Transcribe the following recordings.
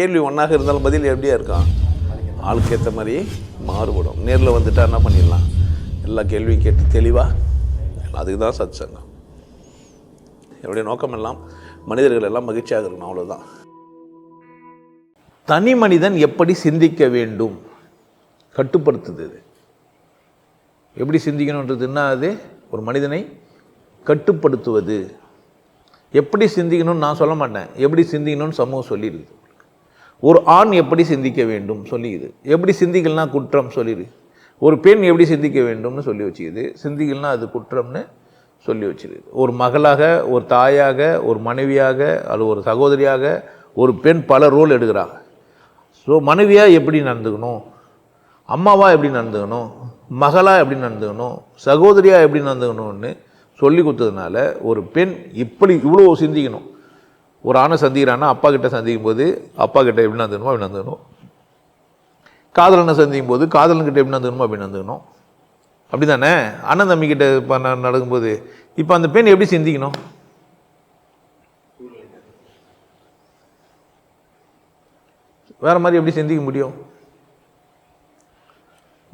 கேள்வி ஒன்றாக இருந்தாலும் பதில் எப்படியா இருக்கான் ஆளுக்கு ஏற்ற மாதிரி மாறுபடும். நேரில் வந்துட்டா என்ன பண்ணிடலாம்? எல்லா கேள்வியும் கேட்டு தெளிவாக அதுக்கு தான் சத் சங்கம் என்னுடைய நோக்கம் எல்லாம் மனிதர்கள் எல்லாம் மகிழ்ச்சியாக இருக்கணும் அவ்வளோதான் தனி மனிதன் எப்படி சிந்திக்க வேண்டும்? கட்டுப்படுத்துது இது. எப்படி சிந்திக்கணுன்றது என்ன அது? ஒரு மனிதனை கட்டுப்படுத்துவது. எப்படி சிந்திக்கணும்னு நான் சொல்ல மாட்டேன். எப்படி சிந்திக்கணும்னு சமூகம் சொல்லிடுது. ஒரு ஆண் எப்படி சிந்திக்க வேண்டும் சொல்லியுது எப்படி சிந்திக்கலனா குற்றம் சொல்லிடு ஒரு பெண் எப்படி சிந்திக்க வேண்டும்னு சொல்லி வச்சுக்குது. சிந்திக்கலனா அது குற்றம்னு சொல்லி வச்சிருது ஒரு மகளாக ஒரு தாயாக ஒரு மனைவியாக அல்லது ஒரு சகோதரியாக ஒரு பெண் பல ரோல் எடுக்கிறாங்க. ஸோ மனைவியாக எப்படி நடந்துக்கணும்? அம்மாவாக எப்படி நடந்துக்கணும்? மகளாக எப்படி நடந்துக்கணும்? சகோதரியாக எப்படி நடந்துக்கணும்னு சொல்லி கொடுத்ததுனால ஒரு பெண் இப்படி இவ்வளோ சிந்திக்கணும். ஒரு ஆணை சந்திக்கிறான்னா அப்பா கிட்ட சந்திக்கும் போது அப்பா கிட்ட எப்படி நடந்துக்கணுமோ அப்படி நடந்துக்கணும் காதலனை சந்திக்கும் போது காதலன் கிட்டே எப்படி நடந்துக்கணுமோ அப்படி நடந்துக்கணும் அப்படி தானே அண்ணன் தம்பி கிட்ட இப்போ நடக்கும்போது இப்போ அந்த பெண் எப்படி சிந்திக்கணும்? வேற மாதிரி எப்படி சிந்திக்க முடியும்?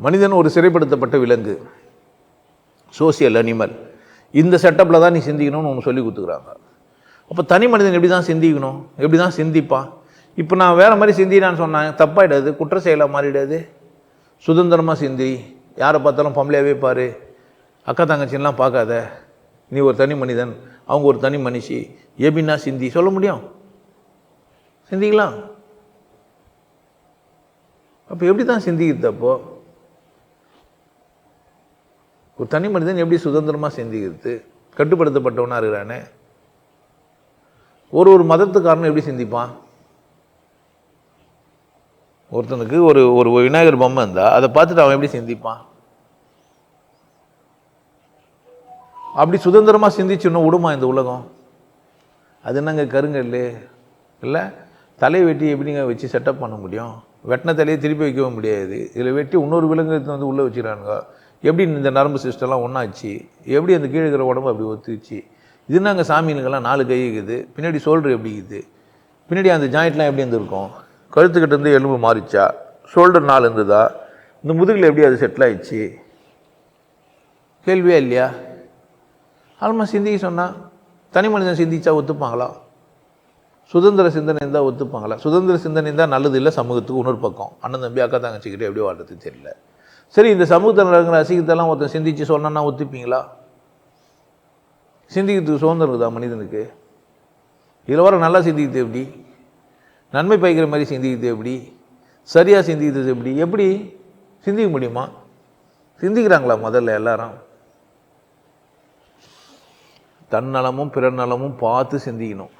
மனிதன் ஒரு சிறைப்படுத்தப்பட்ட விலங்கு. சோசியல் அனிமல் இந்த செட்டப்பில் தான் நீ சிந்திக்கணும்னு ஒன்று சொல்லி கொடுத்துக்கிறாங்க. அப்போ தனி மனிதன் எப்படி தான் சிந்திக்கணும்? எப்படி தான் சிந்திப்பான் இப்போ நான் வேறு மாதிரி சிந்தினான்னு சொன்னேன் தப்பாயிடாது குற்ற செயலாக மாறிடாது. சுதந்திரமாக சிந்தி. யாரை பார்த்தாலும் பம்பளையாகவே பாரு. அக்கா தங்கச்சின்லாம் பார்க்காத. நீ ஒரு தனி மனிதன். அவங்க ஒரு தனி மனுஷி. எப்படின்னா சிந்தி. சொல்ல முடியும்? சிந்திக்கலாம். அப்போ எப்படி தான் சிந்திக்கிறது அப்போது ஒரு தனி மனிதன் எப்படி சுதந்திரமாக சிந்திக்கிறது? கட்டுப்படுத்தப்பட்டவனாக இருக்கிறானே. ஒரு ஒரு மதத்துக்காரனும் எப்படி சிந்திப்பான்? ஒருத்தனுக்கு ஒரு ஒரு விநாயகர் பொம்மை இருந்தால் அதை பார்த்துட்டு அவன் எப்படி சிந்திப்பான்? அப்படி சுதந்திரமாக சிந்திச்சுன்னு விடுமா இந்த உலகம்? அது என்னங்க கருங்கல் இல்லை தலையை வெட்டி எப்படிங்க வச்சு செட்டப் பண்ண முடியும்? வெட்டின தலையை திருப்பி வைக்கவும் முடியாது. இதில் வெட்டி இன்னொரு விலங்கு வந்து உள்ளே வச்சுக்கிறானுங்க. எப்படி இந்த நரம்பு சிஸ்டம்லாம் ஒன்றாச்சு எப்படி அந்த கீழே இருக்கிற உடம்பு அப்படி ஒத்துச்சு? இது நாங்க சாமிகளுக்கெல்லாம் நாலு கை இருக்குது. பின்னாடி ஷோல்டர் எப்படி இருக்குது? பின்னாடி அந்த ஜாயிண்ட்லாம் எப்படி இருந்திருக்கும்? கழுத்துக்கிட்ட இருந்து எலும்பு மாறிச்சா? ஷோல்டர் நாலு இருந்ததா? இந்த முதுகில் எப்படி அது செட்டில் ஆயிடுச்சு? கேள்வியா இல்லையா? ஆல்மா சிந்திக்க சொன்னால் தனி மனிதன் சிந்திச்சா ஒத்துப்பாங்களா? சுதந்திர சிந்தனை இருந்தால் ஒத்துப்பாங்களா? சுதந்திர சிந்தனை இருந்தால் நல்லது இல்லை சமூகத்துக்கு இன்னொரு பக்கம். அண்ணன் தம்பி அக்கா தங்கச்சிக்கிட்டே எப்படி வாழ்றது தெரியல. சரி இந்த சமூகத்தில் நடக்கிற அசிங்கத்தெல்லாம் ஒருத்தன் சிந்திச்சு சொன்னா ஒத்துப்பீங்களா? சிந்திக்கிறதுக்கு சுதந்திரம் இருக்குதா மனிதனுக்கு? இதில் வர நல்லா சிந்திக்கிறது எப்படி? நன்மை பயக்கிற மாதிரி சிந்திக்கிறது எப்படி? சரியாக சிந்திக்கிறது எப்படி? எப்படி? சிந்திக்க முடியுமா? சிந்திக்கிறாங்களா முதல்ல எல்லாரும்? தன்னலமும் பிறநலமும் பார்த்து சிந்திக்கணும்.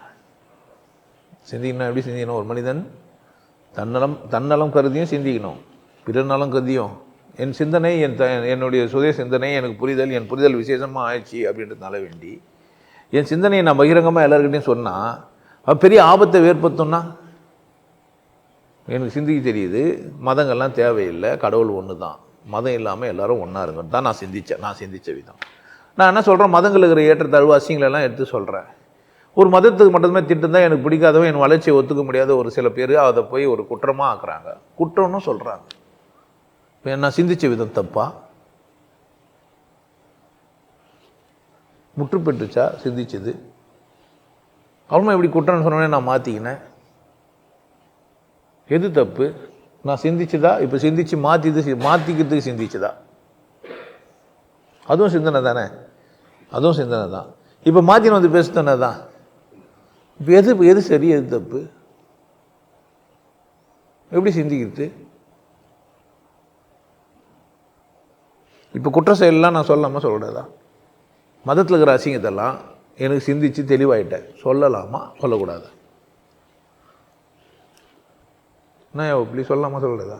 சிந்திக்கணும் எப்படி சிந்திக்கணும்? ஒரு மனிதன் தன்னலம் தன்னலம் கருதியும் சிந்திக்கணும். பிறநலம் கருதியும். என் சிந்தனை என் த என்னுடைய சுய சிந்தனை எனக்கு புரிதல் என் புரிதல் விசேஷமாக ஆயிடுச்சு அப்படின்றதுனால வேண்டி என் சிந்தனையை நான் பகிரங்கமாக எல்லாருக்கிட்டையும் சொன்னால் பெரிய ஆபத்தை ஏற்படுத்தும்னா? எனக்கு சிந்திக்க தெரியுது. மதங்கள்லாம் தேவையில்லை. கடவுள் ஒன்று தான் மதம் இல்லாமல் எல்லாரும் ஒன்றா இருங்கன்னு தான் நான் சிந்தித்தேன் நான் சிந்தித்த விதம். நான் என்ன சொல்கிறேன் மதங்கள் இருக்கிற ஏற்றத்தாழ்வு அசிங்களெல்லாம் எடுத்து சொல்கிறேன் ஒரு மதத்துக்கு மட்டுமே திட்டம் தான் எனக்கு பிடிக்காதவன் என் வளர்ச்சியை ஒத்துக்க முடியாத ஒரு சில பேர் அதை போய் ஒரு குற்றமாக ஆக்குறாங்க. குற்றம்னு சொல்கிறாங்க நான் சிந்தித்த விதம் தப்பா? முற்றுப்பெற்றுச்சா? சிந்திச்சது. அவனும் எப்படி குற்றம்னு சொன்னோடனே நான் மாற்றிக்கினேன் எது தப்பு? நான் சிந்திச்சதா? இப்போ சிந்திச்சு மாற்றிது மாற்றிக்கிறதுக்கு சிந்திச்சதா? அதுவும் சிந்தனை தானே? அதுவும் சிந்தனை தான். இப்போ மாற்றின வந்து பேசுதானே தான் இப்போ எது எது சரி எது தப்பு? எப்படி சிந்திக்கிறது? இப்போ குற்ற செயல்லாம் நான் சொல்லாமல் சொல்லக்கூடாதா மதத்தில் இருக்கிற அசிங்கத்தெல்லாம் எனக்கு சிந்திச்சு தெளிவாயிட்டேன். சொல்லலாமா? சொல்லக்கூடாதா. என்ன இப்படி சொல்லாமா சொல்லக்கூடாதா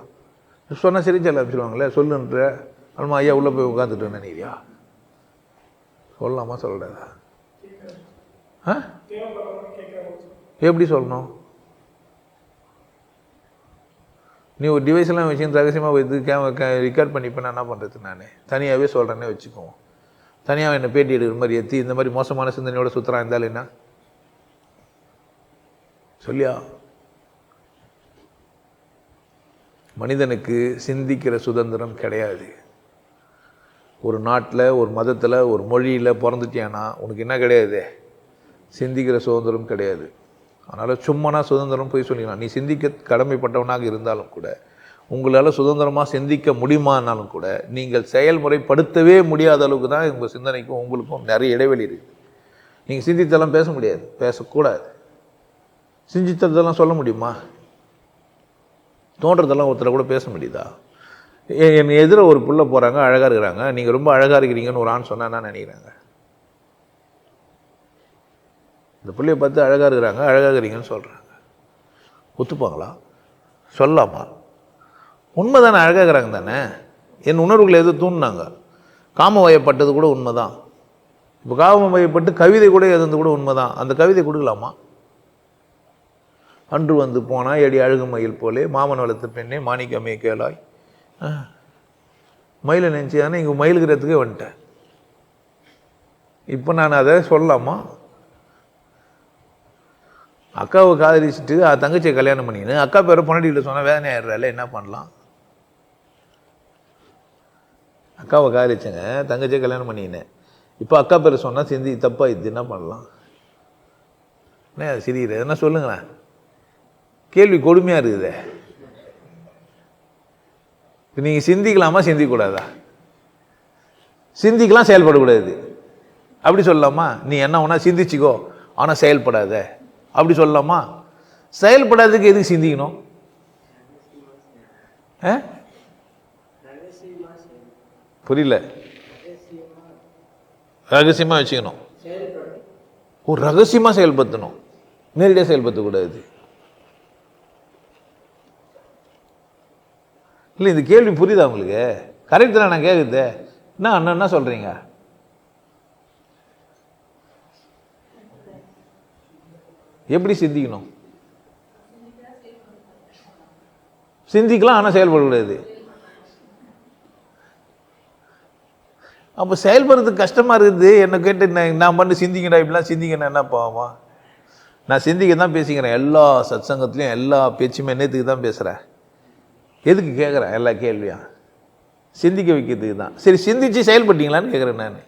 சொன்னால் சரி சொல்ல சொல்லுன்ற அல்மா ஐயா உள்ளே போய் உட்காந்துட்டு நினைக்கிறியா? சொல்லலாமா சொல்லக்கூடாதா ஆ? எப்படி சொல்லணும்? நீ ஒரு டிவைஸ் எல்லாம் வச்சு ரகசியமாக இது கேம ரெக்கார்ட் பண்ணி இப்போ நான் என்ன பண்ணுறது நான்? தனியாகவே சொல்கிறேன்னே வச்சுக்குவோம் தனியாக என்னை பேட்டி எடுக்கிற மாதிரி ஏற்றி இந்த மாதிரி மோசமான சிந்தனையோட சுற்றுறான் இருந்தாலும் என்ன சொல்லியா? மனிதனுக்கு சிந்திக்கிற சுதந்திரம் கிடையாது. ஒரு நாட்டில் ஒரு மதத்தில் ஒரு மொழியில் பிறந்துட்டியானா உனக்கு என்ன கிடையாது? சிந்திக்கிற சுதந்திரம் கிடையாது. அதனால் சும்மனா சுதந்திரம் போய் சொல்லிக்கலாம் நீ சிந்திக்க கடமைப்பட்டவனாக இருந்தாலும் கூட உங்களால் சுதந்திரமாக சிந்திக்க முடியுமானாலும் கூட நீங்கள் செயல்முறைப்படுத்தவே முடியாத அளவுக்கு தான் உங்கள் சிந்தனைக்கும் உங்களுக்கும் நிறைய இடைவெளி இருக்குது நீங்கள் சிந்தித்தெல்லாம் பேச முடியாது பேசக்கூடாது. சிந்தித்ததெல்லாம் சொல்ல முடியுமா? தோன்றதெல்லாம் ஒருத்தரை கூட பேச முடியுதா? என் எதிர ஒரு புள்ள போகிறாங்க அழகாக இருக்கிறாங்க. நீங்கள் ரொம்ப அழகாக இருக்கிறீங்கன்னு ஒரு ஆண் சொன்னா என்ன நினைக்கிறாங்க? இந்த பிள்ளைய பார்த்து அழகாக இருக்கிறாங்க அழகாக இருக்கிறீங்கன்னு சொல்கிறாங்க ஒத்துப்பாங்களா? சொல்லலாமா உண்மை தானே அழகாக இருக்கிறாங்க தானே? என் உணர்வுகளை எது தூண்டினாங்க? காம வயப்பட்டது கூட உண்மை தான் இப்போ காம வயப்பட்டு கவிதை கூட எது கூட உண்மை தான் அந்த கவிதை கொடுக்கலாமா? அன்று வந்து போனால் எடி அழுகு மயில் போலே மாமன் வளர்த்த பெண்ணே மாணிக்கமே கேளாய். ஆ. மயிலை நினச்சி தானே இங்கே மயிலுக்கிறதுக்கே வந்துட்டேன். இப்போ நான் அதை சொல்லலாமா? அக்காவை காதலிச்சுட்டு தங்கச்சியை கல்யாணம் பண்ணிக்கின்னு அக்கா பேரை பொன்னாடியில் சொன்னால் வேதனை ஆயிடுறால என்ன பண்ணலாம்? அக்காவை காதலிச்சேங்க தங்கச்சியை கல்யாணம் பண்ணிக்கினேன் இப்போ அக்கா பேரை சொன்னால் சிந்தி தப்பாக இது என்ன பண்ணலாம்? என்ன சிரிக்கிற? என்ன சொல்லுங்களேன். கேள்வி கொடுமையாக இருக்குதே. இப்போ நீங்கள் சிந்திக்கலாமா சிந்திக்கக்கூடாதா? சிந்திக்கலாம் செயல்படக்கூடாது. அப்படி சொல்லலாமா? நீ என்ன ஒன்றா சிந்திச்சிக்கோ ஆனால் செயல்படாத. அப்படி சொல்லலாமா? செயல்படாததுக்கு எதுக்கு சிந்திக்கணும்? ஆ? புரியல. ரகசியமாக வச்சுக்கணும். ஒரு ரகசியமாக செயல்படுத்தணும். நேரடியாக செயல்படுத்தக்கூடாது. இல்லை இந்த கேள்வி புரியுதா உங்களுக்கு? கரெக்ட் நான் கேட்குது என்ன அண்ணன் என்ன சொல்கிறீங்க எப்படி சிந்திக்கணும்? சிந்திக்கலாம் ஆனால் செயல்படக்கூடாது அப்போ செயல்படுறதுக்கு கஷ்டமாக இருக்குது. என்னை கேட்டு நான் நான் பண்ணி சிந்திக்கணும் இப்படிலாம் சிந்திக்கணும் என்ன பாவமா? நான் சிந்திக்க தான் பேசிக்கிறேன். எல்லா சத்சங்கத்துலேயும் எல்லா பேச்சுமே நேற்றுக்கு தான் பேசுகிறேன் எதுக்கு கேட்குறேன் எல்லா கேள்வியும். சிந்திக்க வைக்கிறதுக்கு தான் சரி சிந்திச்சு செயல்பட்டீங்களான்னு கேட்குறேன் நான்.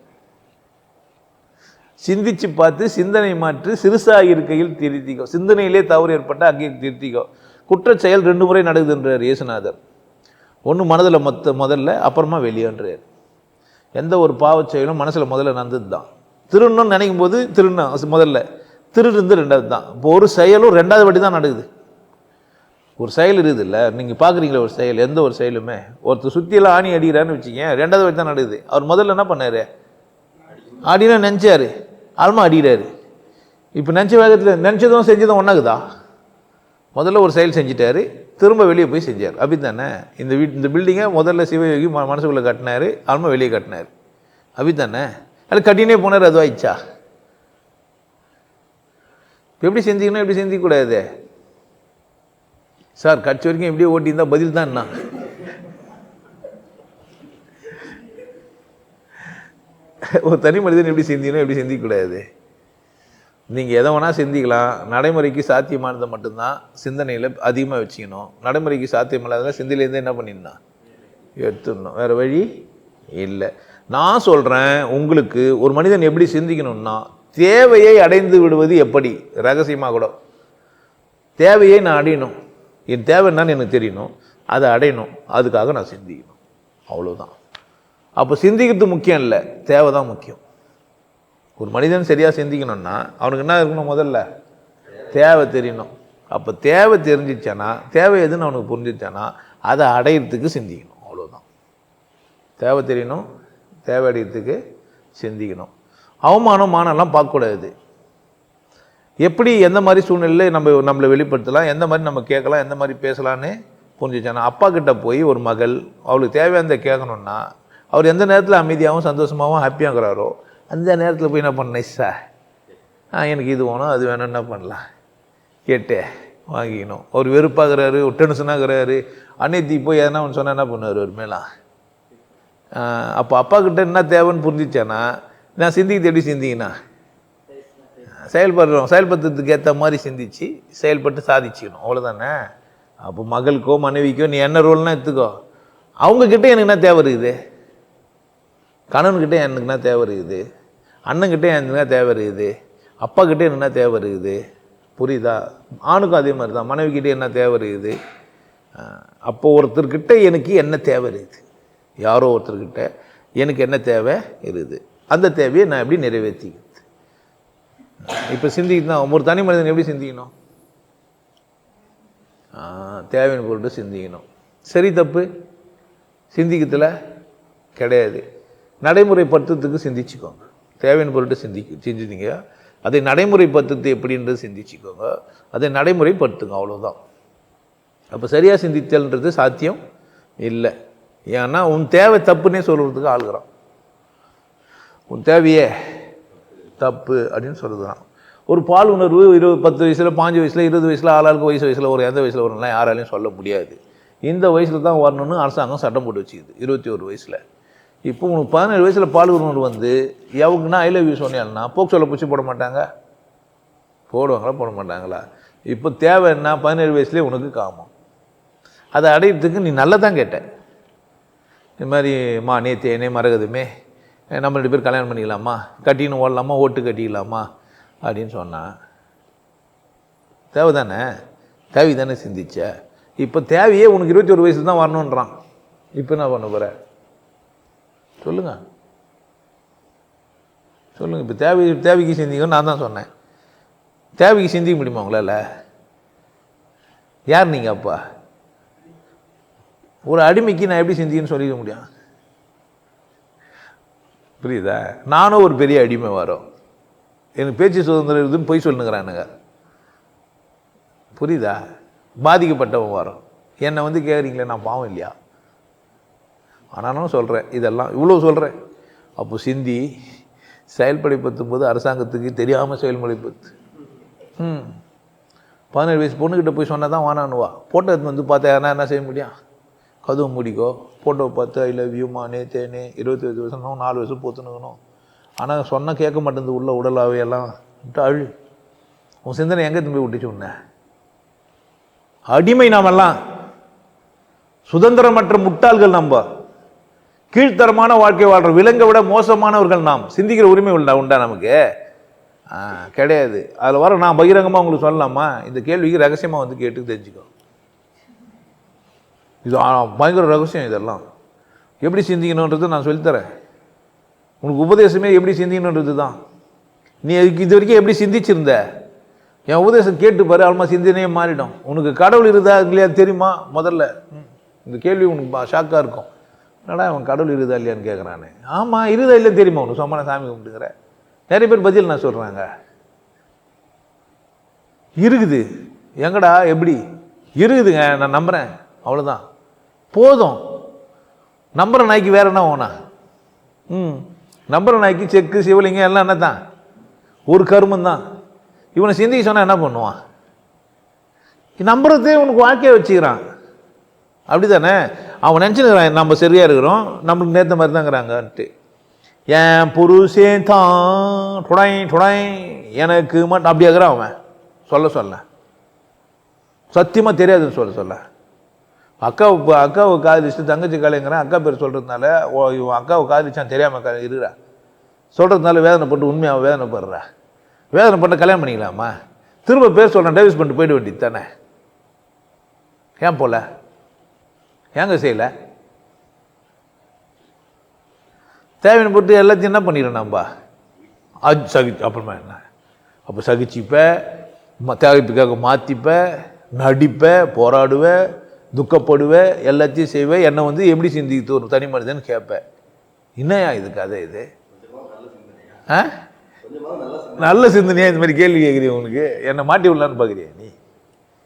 சிந்திச்சு பார்த்து சிந்தனை மாற்றி சிறுசாக இருக்கையில் திருத்திக்கோ. சிந்தனையிலே தவறு ஏற்பட்டால் அங்கே திருத்திக்கோ. குற்ற செயல் ரெண்டு முறை நடக்குதுன்றார் இயேசுநாதர். ஒன்று மனதில் மொத்த முதல்ல அப்புறமா வெளியேன்றார். எந்த ஒரு பாவச் செயலும் மனசில் முதல்ல நடந்தது தான் திருடணும்னு நினைக்கும் போது திருண்ணம் முதல்ல. திருடுந்து ரெண்டாவது தான் இப்போ ஒரு செயலும் ரெண்டாவது வாட்டி தான் நடக்குது. ஒரு செயல் இருக்குது இல்லை நீங்கள் பார்க்குறீங்களா ஒரு செயல் எந்த ஒரு செயலுமே. ஒருத்தர் சுற்றியெல்லாம் ஆணி அடிக்கிறான்னு வச்சுக்கேன் ரெண்டாவது வாட்டி தான் நடக்குது. அவர் முதல்ல என்ன பண்ணார்? ஆடினா நினச்சாரு. ஆல்மா அடிக்கிறாரு. இப்போ நினச்ச வேகத்தில் நினச்சதும் செஞ்சதும் ஒன்றாகுதா முதல்ல ஒரு செயல் செஞ்சிட்டாரு திரும்ப வெளியே போய் செஞ்சார். அப்படி தானே இந்த வீட் இந்த பில்டிங்கை முதல்ல சிவயோகி ம மனசுக்குள்ளே கட்டினார் ஆல்மா வெளியே கட்டினார். அப்படி தானே அது கட்டினே போனார் அதுவாயிடுச்சா இப்போ எப்படி செஞ்சிக்கணும் எப்படி செஞ்சிக்கூடாது சார் கட்சி வரைக்கும் எப்படியோ ஓட்டியிருந்தால் பதில் தான் என்ன ஒரு தனி மனிதன் எப்படி சிந்திக்கணும் எப்படி சிந்திக்கக்கூடாது நீங்கள் எதை வேணால் சிந்திக்கலாம். நடைமுறைக்கு சாத்தியமானதை மட்டும்தான் சிந்தனையில் அதிகமாக வச்சுக்கணும். நடைமுறைக்கு சாத்தியமில்லாத சிந்தையிலேருந்து என்ன பண்ணிடணும்? எடுத்துடணும். வேறு வழி இல்லை. நான் சொல்கிறேன் உங்களுக்கு ஒரு மனிதன் எப்படி சிந்திக்கணும்னா தேவையை அடைந்து விடுவது எப்படி? ரகசியமாக கூட. தேவையை நான் அடையணும். என் தேவை என்னன்னு எனக்கு தெரியணும். அதை அடையணும். அதுக்காக நான் சிந்திக்கணும். அவ்வளோதான் அப்போ சிந்திக்கிறது முக்கியம் இல்லை. தேவை தான் முக்கியம். ஒரு மனிதன் சரியாக சிந்திக்கணும்னா அவனுக்கு என்ன இருக்கணும் முதல்ல? தேவை தெரியணும். அப்போ தேவை தெரிஞ்சிச்சானா தேவை எதுன்னு அவனுக்கு புரிஞ்சிச்சானா அதை அடையிறதுக்கு சிந்திக்கணும். அவ்வளோதான் தேவை தெரியணும் தேவை அடையிறதுக்கு சிந்திக்கணும். அவமானம் மானம்லாம் பார்க்கக்கூடாது. எப்படி எந்த மாதிரி சூழ்நிலையில் நம்ம நம்மளை வெளிப்படுத்தலாம் எந்த மாதிரி நம்ம கேட்கலாம் எந்த மாதிரி பேசலான்னு புரிஞ்சிச்சானா அப்பா கிட்ட போய் ஒரு மகள் அவளுக்கு தேவையானதை கேட்கணுன்னா அவர் எந்த நேரத்தில் அமைதியாகவும் சந்தோஷமாகவும் ஹாப்பியாக இருக்கிறாரோ அந்த நேரத்தில் போய் என்ன பண்ணேன் சார் ஆ? எனக்கு இது வேணும் அது வேணும் என்ன பண்ணலாம்? கேட்டு வாங்கிக்கணும். அவர் வெறுப்பாகிறாரு ஒரு டென்ஷனாகிறாரு அன்னைத்தி போய் எதனா ஒன்று சொன்னால் என்ன பண்ணுவார் ஒரு மேலாம் அப்போ அப்பா கிட்ட என்ன தேவைன்னு புரிஞ்சிச்சானா நான் சிந்திக்க எப்படி சிந்திங்கண்ணா செயல்படுறோம் செயல்படுறதுக்கு ஏற்ற மாதிரி சிந்திச்சு செயல்பட்டு சாதிச்சுக்கணும். அவ்வளோதானே அப்போ மகளுக்கோ மனைவிக்கோ நீ என்ன ரோல்னால் எடுத்துக்கோ. அவங்கக்கிட்ட எனக்கு என்ன தேவை இருக்குது? கணவன்கிட்ட எனக்கு என்ன தேவை இருக்குது? அண்ணன்கிட்ட எனக்கு தேவை இருக்குது? அப்பா எனக்கு என்ன தேவை இருக்குது? புரியுதா? ஆணுக்கும் அதே மாதிரி தான் மனைவிக்கிட்ட என்ன தேவை இருக்குது? அப்போ ஒருத்தர்கிட்ட எனக்கு என்ன தேவை இருக்குது? யாரோ ஒருத்தர்கிட்ட எனக்கு என்ன தேவை இருக்குது? அந்த தேவையை நான் எப்படி நிறைவேற்றிக்கிறது? இப்போ சிந்திக்கணும். ஒரு தனி மனிதன் எப்படி சிந்திக்கணும்? ஆஹ் தேவையான பொருட்டு சிந்திக்கணும். சரி தப்பு. சிந்திக்கத்தில் கிடையாது. நடைமுறைப்படுத்துறதுக்கு சிந்திச்சுக்கோங்க. தேவையின் பொருட்டு சிந்திக்க சிந்திங்க அதை நடைமுறைப்படுத்துறது எப்படின்றது சிந்திச்சுக்கோங்க. அதை நடைமுறைப்படுத்துங்க அவ்வளோதான் அப்போ சரியாக சிந்தித்தல்ன்றது சாத்தியம் இல்லை. ஏன்னா உன் தேவை தப்புன்னே சொல்கிறதுக்கு ஆளுகிறான். உன் தேவையே தப்பு அப்படின்னு சொல்லுறான் ஒரு பால் உணர்வு இருபது பத்து வயசில் பாஞ்சு வயசில் இருபது வயசில் ஆளாளுக்கு வயசு வயசில் ஒரு எந்த வயசில் வரணும்லாம் யாராலையும் சொல்ல முடியாது. இந்த வயசில் தான் வரணும்னு அரசாங்கம் சட்டம் போட்டு வச்சுக்குது இருபத்தி ஒரு வயசில். இப்போ உனக்கு பதினேழு வயசில் பால் உருவர் வந்து எவங்கன்னா ஐ லவ் யூ சொன்னேன்னா போக்சோவில் பூச்சி போட மாட்டாங்க. போடுவாங்களா போட மாட்டாங்களா? இப்போ தேவை என்ன? பதினேழு வயசுலேயே உனக்கு காமம். அதை அடையிறதுக்கு நீ நல்லா தான் கேட்ட. இது மாதிரி மா நேத்தேனே மறகுதுமே நம்ம ரெண்டு பேர் கல்யாணம் பண்ணிக்கலாமா? கட்டின்னு ஓடலாமா? ஓட்டு கட்டிக்கலாமா? அப்படின்னு சொன்னான் தேவை தானே? தேவை தானே சிந்திச்ச. இப்போ தேவையே உனக்கு இருபத்தி ஒரு வயசு தான் வரணுன்றான் இப்போ என்ன பண்ண போகிறேன் சொல்லுங்க. சொல்லுங்க. இப்போ தேவை தேவைக்கு சிந்திக்கணும் நான் தான் சொன்னேன். தேவைக்கு சிந்திக்க முடியுமா உங்களால்? யார் நீங்கள் அப்பா? ஒரு அடிமைக்கு நான் எப்படி சிந்திக்கன்னு சொல்லிக்க முடியும்? புரியுதா? நானும் ஒரு பெரிய அடிமை வரோம். எனக்கு பேச்சு சுதந்திரம் இருக்குதுன்னு பொய் சொல்லுங்கிறானுங்க புரியுதா? பாதிக்கப்பட்டவன் வரோம். என்னை வந்து கேட்குறீங்களே நான் பாவம் இல்லையா? ஆனாலும் சொல்கிறேன் இதெல்லாம் இவ்வளோ சொல்கிறேன் அப்போ சிந்தி செயல்படைப்படுத்தும் போது அரசாங்கத்துக்கு தெரியாமல் செயல்முறைப்பத்து ம் பதினேழு வயசு பொண்ணுக்கிட்ட போய் சொன்னால் தான் வானானுவா. போட்டோ எடுத்து வந்து பார்த்தா யாருன்னா என்ன செய்ய முடியும்? கதவு முடிக்கோ. ஃபோட்டோ பார்த்து ஐ லவ் யூமா மானே தேனே இருபத்தி ஐந்து வருஷம் நாலு வருஷம் போத்துனுக்கணும். ஆனால் சொன்னால் கேட்க மாட்டேங்குது உள்ள உடலாவே எல்லாம். விட்டு அழு. உன் சிந்தனை எங்கே திரும்பி விட்டுச்சு உன்ன? அடிமை நாமெல்லாம். சுதந்திரமற்ற முட்டாள்கள் நம்ம. கீழ்த்தரமான வாழ்க்கை வாழ்கிற விலங்கை விட மோசமானவர்கள் நாம். சிந்திக்கிற உரிமை உண்டா உண்டா நமக்கு? கிடையாது. அதில் வர நான் பகிரங்கமாக உங்களுக்கு சொல்லலாமா? இந்த கேள்விக்கு ரகசியமாக வந்து கேட்டு தெரிஞ்சுக்கோ. இது பயங்கர ரகசியம் இதெல்லாம். எப்படி சிந்திக்கணுன்றது நான் சொல்லித்தரேன். உனக்கு உபதேசமே எப்படி சிந்திக்கணுன்றது தான். நீ அதுக்கு இது வரைக்கும் எப்படி சிந்திச்சிருந்த? என் உபதேசம் கேட்டு பாரு ஆல்மா சிந்தனையே மாறிடும். உனக்கு கடவுள் இருந்தா இல்லையா தெரியுமா? முதல்ல. ம். இந்த கேள்வி உனக்கு ஷாக்காக இருக்கும். என்னடா அவன் கடவுள் இருதா இல்லையான்னு கேட்குறானே ஆமாம் இருதா இல்லையா தெரியுமா உனக்கு? சொம்மான சாமி கும்பிட்டுக்கிற நிறைய பேர் பதில் நான் சொல்கிறாங்க இருக்குது. எங்கடா? எப்படி? இருக்குதுங்க நான் நம்புகிறேன் அவ்வளோதான் போதும். நம்புற நாய்க்கு வேற என்ன ஓனா? ம். நம்புற நாய்க்கு செக்கு சிவலிங்கம் எல்லாம் என்ன தான் ஒரு கருமம் தான். இவனை சிந்திக்க சொன்னால் என்ன பண்ணுவான்? நம்புறதே உனக்கு வாழ்க்கையை வச்சுக்கிறான். அப்படி தானே அவன் நினச்சினுக்கிறான் நம்ம சரியாக இருக்கிறோம் நம்மளுக்கு நேற்ற மாதிரி தாங்கிறாங்கன்ட்டு என் புருஷே தான் டுடை டுடை எனக்கு மட்டும் அப்படி அவன். சொல்ல சொல்ல. சத்தியமாக தெரியாதுன்னு சொல்ல சொல்ல. அக்காவை அக்காவை காதலிச்சுட்டு தங்கச்சி காலைங்கிறான் அக்கா பேர் சொல்கிறதுனால ஓ இவன் அக்காவை காதலிச்சான் தெரியாமல் கா இருக்கிறா. சொல்கிறதுனால வேதனைப்பட்டு உண்மையாக வேதனைப்படுறா. வேதனைப்பட்டு கல்யாணம் பண்ணிக்கலாமா? திரும்ப பேர் சொல்கிறேன் டைவர்ஸ் பண்ணிட்டு போயிட வேண்டியது தானே? ஏன் போல? ஏங்க செய்யலை? தேவையான பொறுத்து எல்லாத்தையும் என்ன பண்ணிடுறோம் நம்ப அது சகி அப்புறமா என்ன? அப்போ சகிச்சிப்ப தேவைப்புக்காக மாற்றிப்ப நடிப்ப போராடுவ துக்கப்படுவ எல்லாத்தையும் செய்வேன் என்னை வந்து எப்படி சிந்தித்து ஒரு தனி மனிதன் கேட்பேன் என்னையா இது கதை இது? ஆ? நல்ல சிந்தனையாக இந்த மாதிரி கேள்வி கேட்குறீங்க உனக்கு என்னை மாட்டி விடலான்னு பார்க்குறியா நீ?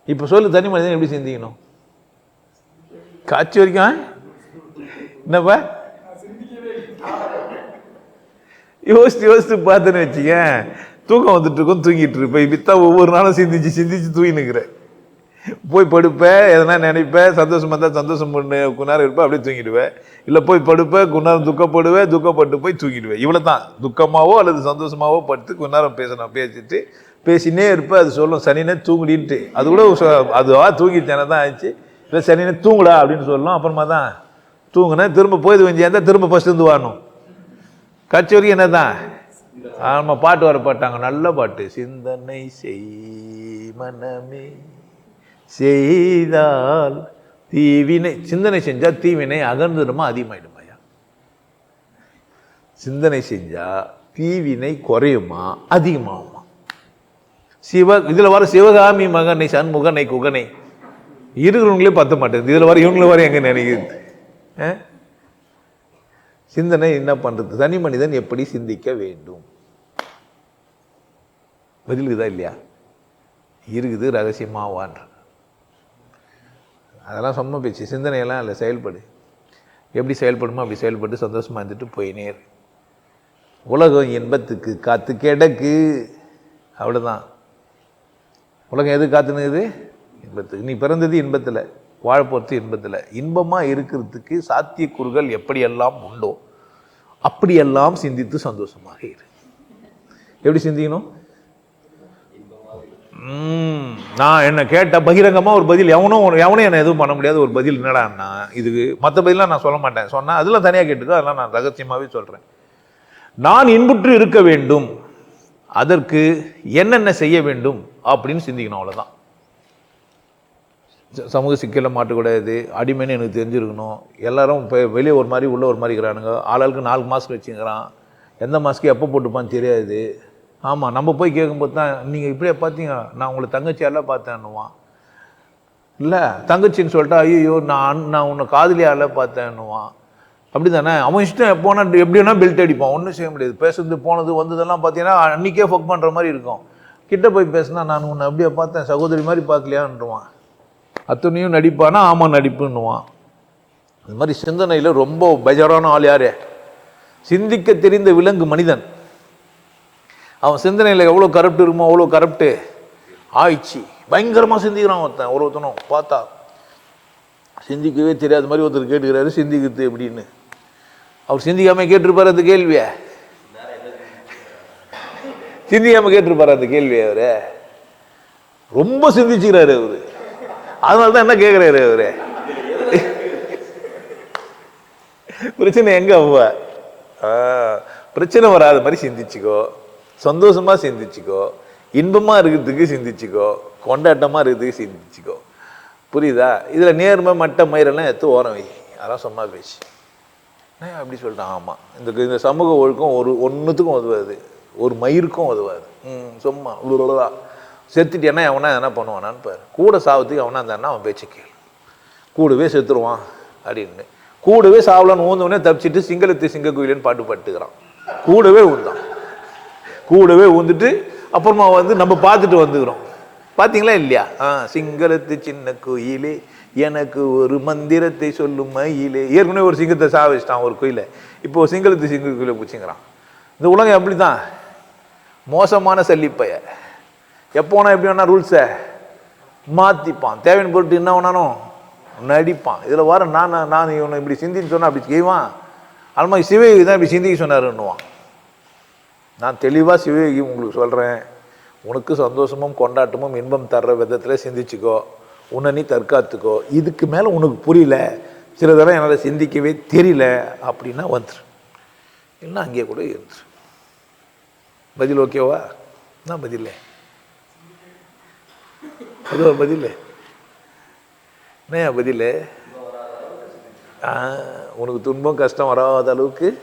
இப்போ சொல்லு தனி மனிதன் எப்படி சிந்திக்கணும்? காட்சி வரைக்கும் என்னப்பா? யோசித்து யோசித்து பார்த்தேன்னு வச்சுக்க தூக்கம் வந்துட்டு இருக்கும் தூங்கிட்டு இருப்பேன். இப்படித்தான் ஒவ்வொரு நாளும் சிந்திச்சு சிந்திச்சு தூங்கினுக்கிறேன் போய் படுப்பேன் எதனா நினைப்பேன் சந்தோஷமா இருந்தால் சந்தோஷம் பண்ணு குணாரம் இருப்பேன் அப்படியே தூங்கிடுவேன் இல்லை போய் படுப்பேன் குணாரம் துக்கப்படுவேன் துக்கப்பட்டு போய் தூங்கிடுவேன் இவ்வளோ தான் துக்கமாகவோ அல்லது சந்தோஷமாவோ படுத்து குணாரம் பேசணும் பேசிட்டு பேசினே இருப்பேன் அது சொல்லும் சனினே தூங்குடின்ட்டு. அது கூட அதுவா தூங்கிட்டேனே தான் ஆச்சு. இல்லை சனினே தூங்குடா அப்படின்னு சொல்லணும். அப்புறமா தான் தூங்குனேன். திரும்ப போய் வந்தியா திரும்ப ஃபஸ்ட்டு இருந்து வரணும். கட்சி வரைக்கும் என்ன தான் ஆமாம் பாட்டு வர பாட்டாங்க. நல்ல பாட்டு. சிந்தனை செய் மனமே. செய்தால் தீவினை. சிந்தனை செஞ்சால் தீவினை அகர்ந்துடுமா அதிகமாயிடுமாயா சிந்தனை செஞ்சால் தீவினை குறையுமா? அதிகமாகுமா? சிவ இதில் வர சிவகாமி மகனை சண்முகனை குகனை இருக்கிறவங்களே பத்த மாட்டேங்குது இதில் வர இவங்களும் வர எங்கே நினைக்குது? ஆ? சிந்தனை என்ன பண்ணுறது தனி மனிதன் எப்படி சிந்திக்க வேண்டும்? பதில் இல்லையா? இருக்குது ரகசியமாவான்ற அதெல்லாம் சும்மா பேச்சு. சிந்தனையெல்லாம் இல்லை செயல்படு. எப்படி செயல்படுமோ அப்படி செயல்பட்டு சந்தோஷமா இருந்துட்டு போயினே உலகம் இன்பத்துக்கு காற்று கிடக்கு. அவ்வளோதான் உலகம் எது காத்துனுக்குது? இன்பத்துக்கு நீ பிறந்தது இன்பத்தில் வாழ போகிறது இன்பத்தில். இன்பமாக இருக்கிறதுக்கு சாத்தியக்கூறுகள் எப்படியெல்லாம் உண்டோ அப்படியெல்லாம் சிந்தித்து சந்தோஷமாக இரு. எப்படி சிந்திக்கணும்? நான் என்ன கேட்ட பகிரங்கமாக ஒரு பதில் எவனும் ஒரு- எவனும் என்ன எதுவும் பண்ண முடியாத ஒரு பதில் என்னடான்னா இதுக்கு மற்ற பதிலாம் நான் சொல்ல மாட்டேன். சொன்னால் அதெல்லாம் தனியாக கேட்டுக்கோ அதெல்லாம் நான் ரகசியமாகவே சொல்கிறேன் நான் இன்புற்று இருக்க வேண்டும் அதற்கு என்னென்ன செய்ய வேண்டும் அப்படின்னு சிந்திக்கணும் அவ்வளோதான் சமூக சிக்கலில் மாட்டக்கூடாது அடிமைன்னு எனக்கு தெரிஞ்சிருக்கணும். எல்லாரும் இப்போ வெளியே ஒரு மாதிரி உள்ளே ஒரு மாதிரி இருக்கிறானுங்க. ஆளாளுக்கு நாலு மாஸ்க் வச்சுக்கிறான் எந்த மாஸ்க்கு எப்போ போட்டுப்பான்னு தெரியாது. ஆமாம் நம்ம போய் கேட்கும்போது தான் நீங்கள் இப்படியே பார்த்தீங்க நான் உங்களை தங்கச்சியால பார்த்தேன்னுவான். இல்லை தங்கச்சின்னு சொல்லிட்டா ஐயோ நான் நான் உன்னை காதலியால பார்த்தேன்னுவான். அப்படி தானே அவன் இஷ்டம் எப்போனா எப்படி வேணால் பெல்ட் அடிப்பான். ஒன்றும் செய்ய முடியாது. பேசுறது போனது வந்ததெல்லாம் பார்த்தீங்கன்னா அன்றைக்கே ஃபக் பண்ணுற மாதிரி இருக்கும். கிட்ட போய் பேசினா நான் உன்னை அப்படியே பார்த்தேன் சகோதரி மாதிரி பார்க்கலையான்றான் அத்தனையும் நடிப்பானா? ஆமாம் நடிப்புன்னுவான். இந்த மாதிரி சிந்தனையில் ரொம்ப பெஜரான ஆள் யார்? சிந்திக்க தெரிந்த விலங்கு மனிதன். அவன் சிந்தனையில் எவ்வளோ கரப்ட் இருக்குமோ அவ்வளோ கரப்ட்டு ஆயிடுச்சு. பயங்கரமாக சிந்திக்கிறான் ஒருத்தன் ஒரு ஒருத்தனும் பார்த்தா. சிந்திக்கவே தெரியாத மாதிரி ஒருத்தர் கேட்டுக்கிறாரு சிந்திக்கிறது எப்படின்னு அவர் சிந்திக்காம கேட்டிருப்பார் அந்த கேள்வியை? சிந்திக்காமல் கேட்டிருப்பார் அந்த கேள்வியை அவர். ரொம்ப சிந்திச்சுக்கிறாரு அவர். அதனால தான் என்ன கேட்குறாரு அவரு? பிரச்சனை எங்க அவ்வ? பிரச்சனை வராத மாதிரி சிந்திச்சுக்கோ. சந்தோஷமா சிந்திச்சுக்கோ. இன்பமா இருக்கிறதுக்கு சிந்திச்சுக்கோ. கொண்டாட்டமா இருக்கிறதுக்கு சிந்திச்சுக்கோ. புரியுதா? இதில் நேர்மை மட்ட மயிரெல்லாம் எடுத்து ஓரம் வை. அதான் சும்மா பேச்சு. நான் அப்படி சொல்லிட்டேன் ஆமாம் இந்த இந்த சமூக ஒழுக்கம் ஒரு ஒன்றுத்துக்கும் உதவாது. ஒரு மயிருக்கும் உதவாது. ம் சும்மா இவ்வளோதான் செத்துட்டேன்னா அவனா என்ன பண்ணுவானான்னு பாரு. கூட சாவத்துக்கு அவனா இருந்தானா அவன் பேச்சு கேள். கூடவே செத்துருவான் அப்படின்னு. கூடவே சாவலான்னு ஊந்தவனே தப்பிச்சிட்டு சிங்களத்து சிங்க குயிலன்னு பாட்டு பாட்டுக்கிறான். கூடவே ஊந்தான். கூடவே ஊந்துட்டு அப்புறமா வந்து நம்ம பார்த்துட்டு வந்துக்கிறோம். பார்த்தீங்களா இல்லையா? ஆ சிங்களத்து சின்ன கோயிலே எனக்கு ஒரு மந்திரத்தை சொல்லும் மயிலே. ஏற்கனவே ஒரு சிங்கத்தை சாவிச்சிட்டான் ஒரு கோயிலை. இப்போ சிங்களத்து சிங்க கோயிலை பிடிச்சிங்கிறான். இந்த உலகம் அப்படி தான் மோசமான சல்லிப்பைய. எப்போனா எப்படி வேணா ரூல்ஸை மாற்றிப்பான் தேவையின் பொருட்டு என்ன வேணாலும் நடிப்பான். இதில் வர நான் நான் இவனை இப்படி சிந்தின்னு சொன்னால் அப்படி செய்வான். அல்மா சிவகி தான் இப்படி சிந்திக்க சொன்னாருன்னுவான். நான் தெளிவாக சிவகி உங்களுக்கு சொல்கிறேன் உனக்கு சந்தோஷமும் கொண்டாட்டமும் இன்பம் தர்ற விதத்தில் சிந்திச்சுக்கோ. உன்னை நீ தற்காத்துக்கோ. இதுக்கு மேலே உனக்கு புரியல. சில தடவை என்னால் சிந்திக்கவே தெரியல அப்படின்னா வந்துரு. இல்லைன்னா அங்கேயே கூட இருந்துரு. பதில் ஓகேவா என்ன பதில் அதுவா பதில். என்ன பதில்? ஆ, உனக்கு துன்பம் கஷ்டம் வராத அளவுக்கு